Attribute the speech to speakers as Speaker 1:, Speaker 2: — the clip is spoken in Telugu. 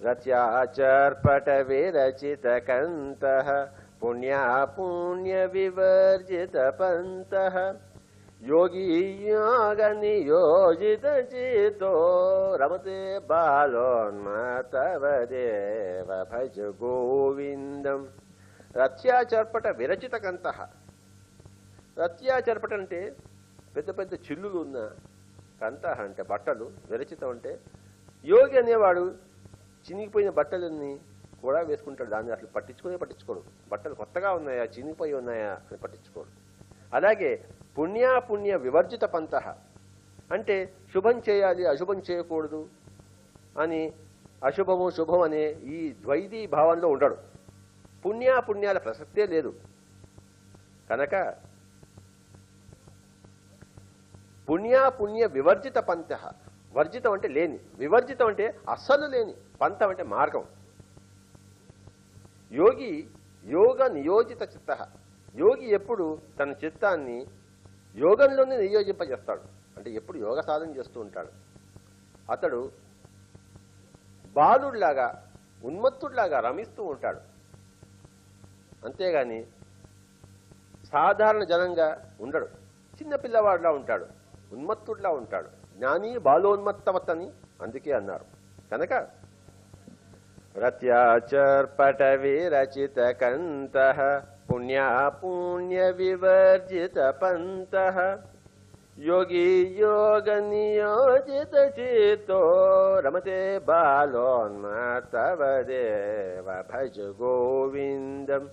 Speaker 1: రత్యాచర్పట విరచిత కంత పుణ్యా పుణ్య వివర్జిత పంత యోగి యోగ నియోజిత చేతో రమతే బాలోన్మతవదేవ భజ గోవిందం రత్యాచర్పట విరచిత కంత రత్యాచర్పట అంటే పెద్ద పెద్ద చిల్లులు ఉన్న కంత అంటే బట్టలు విరచితం అంటే యోగి అనేవాడు చినిగిపోయిన బట్టలన్నీ కూడా వేసుకుంటాడు. దాన్ని అసలు పట్టించుకునే పట్టించుకోడు. బట్టలు కొత్తగా ఉన్నాయా చినిగిపోయి ఉన్నాయా అని పట్టించుకోడు. అలాగే పుణ్యాపుణ్య వివర్జిత పంత. అంటే శుభం చేయాలి అశుభం చేయకూడదు అని అశుభము శుభం అనే ఈ ద్వైతీ భావంలో ఉండడు. పుణ్యాపుణ్యాల ప్రసక్తే లేదు. కనుక పుణ్యాపుణ్య వివర్జిత పంత వర్జితం అంటే లేని వివర్జితం అంటే అస్సలు లేని పంతం అంటే మార్గం. యోగి యోగ నియోజిత చిత్త. యోగి ఎప్పుడు తన చిత్తాన్ని యోగంలోనే నియోజింపజేస్తాడు. అంటే ఎప్పుడు యోగ సాధన చేస్తూ ఉంటాడు. అతడు బాలుడిలాగా ఉన్మత్తుడిలాగా రమిస్తూ ఉంటాడు. అంతేగాని సాధారణ జనంగా ఉండడు. చిన్న పిల్లవాడిలా ఉంటాడు ఉన్మత్తుడిలా ఉంటాడు. జ్ఞాని బాలోన్మత్తవత్తని అందుకే అన్నారు. కనుక రత్యాచర్పట విరచిత కంత పుణ్యాపుణ్య వివర్జిత పంత యోగి యోగ నియోజిత చేతో రమతే బాలోన్మతవదేవ భజ గోవిందం